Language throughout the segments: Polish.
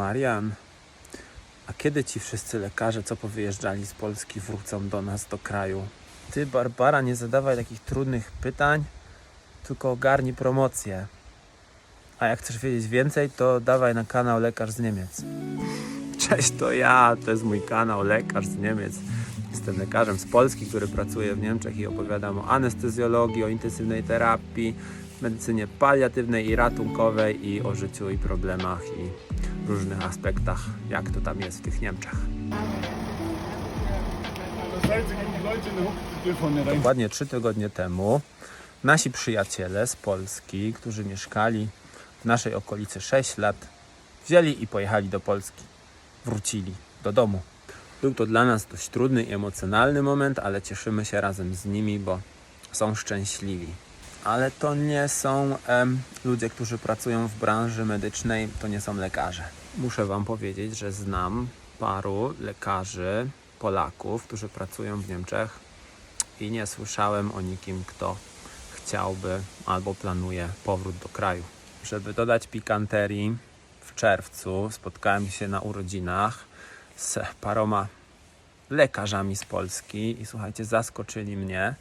Marian, a kiedy ci wszyscy lekarze, co powyjeżdżali z Polski, wrócą do nas, do kraju? Ty, Barbara, nie zadawaj takich trudnych pytań, tylko ogarnij promocję. A jak chcesz wiedzieć więcej, to dawaj na kanał Lekarz z Niemiec. Cześć, to ja, to jest mój kanał Lekarz z Niemiec. Jestem lekarzem z Polski, który pracuje w Niemczech i opowiadam o anestezjologii, o intensywnej terapii, medycynie paliatywnej i ratunkowej i o życiu i problemach i różnych aspektach, jak to tam jest w tych Niemczech. Dokładnie trzy tygodnie temu nasi przyjaciele z Polski, którzy mieszkali w naszej okolicy 6 lat, wzięli i pojechali do Polski. Wrócili do domu. Był to dla nas dość trudny i emocjonalny moment, ale cieszymy się razem z nimi, bo są szczęśliwi. Ale to nie są em, ludzie, którzy pracują w branży medycznej, to nie są lekarze. Muszę Wam powiedzieć, że znam paru lekarzy, Polaków, którzy pracują w Niemczech i nie słyszałem o nikim, kto chciałby albo planuje powrót do kraju. Żeby dodać pikanterii, w czerwcu spotkałem się na urodzinach z paroma lekarzami z Polski i słuchajcie, zaskoczyli mnie,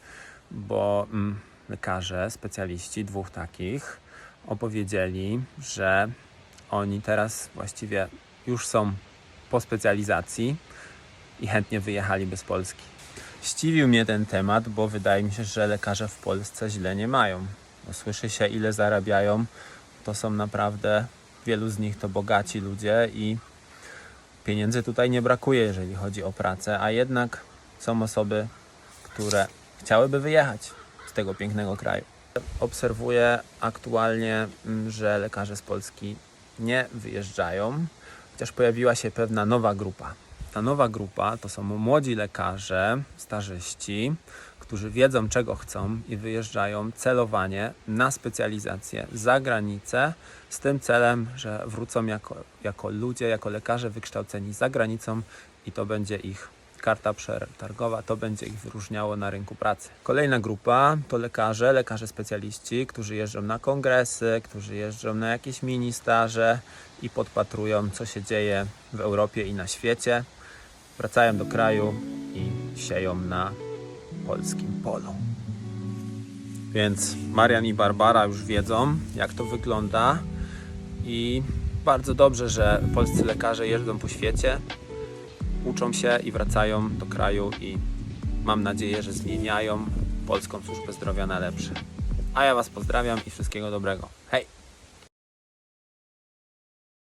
bo mm, lekarze, specjaliści, dwóch takich, opowiedzieli, że oni teraz właściwie już są po specjalizacji i chętnie wyjechaliby z Polski. Ściwił mnie ten temat, bo wydaje mi się, że lekarze w Polsce źle nie mają. Bo słyszy się, ile zarabiają, to są naprawdę, wielu z nich to bogaci ludzie i pieniędzy tutaj nie brakuje, jeżeli chodzi o pracę, a jednak są osoby, które chciałyby wyjechać tego pięknego kraju. Obserwuję aktualnie, mm, że lekarze z Polski nie wyjeżdżają, chociaż pojawiła się pewna nowa grupa. Ta nowa grupa to są młodzi lekarze, starzyści, którzy wiedzą czego chcą i wyjeżdżają celowanie na specjalizację za granicę z tym celem, że wrócą jako, jako ludzie, jako lekarze wykształceni za granicą i to będzie ich karta przetargowa, to będzie ich wyróżniało na rynku pracy. Kolejna grupa to lekarze, lekarze specjaliści, którzy jeżdżą na kongresy, którzy jeżdżą na jakieś mini staże i podpatrują, co się dzieje w Europie i na świecie. Wracają do kraju i sieją na polskim polu. Więc Marian i Barbara już wiedzą, jak to wygląda i bardzo dobrze, że polscy lekarze jeżdżą po świecie, uczą się i wracają do kraju i mam nadzieję, że zmieniają polską służbę zdrowia na lepsze. A ja Was pozdrawiam i wszystkiego dobrego. Hej!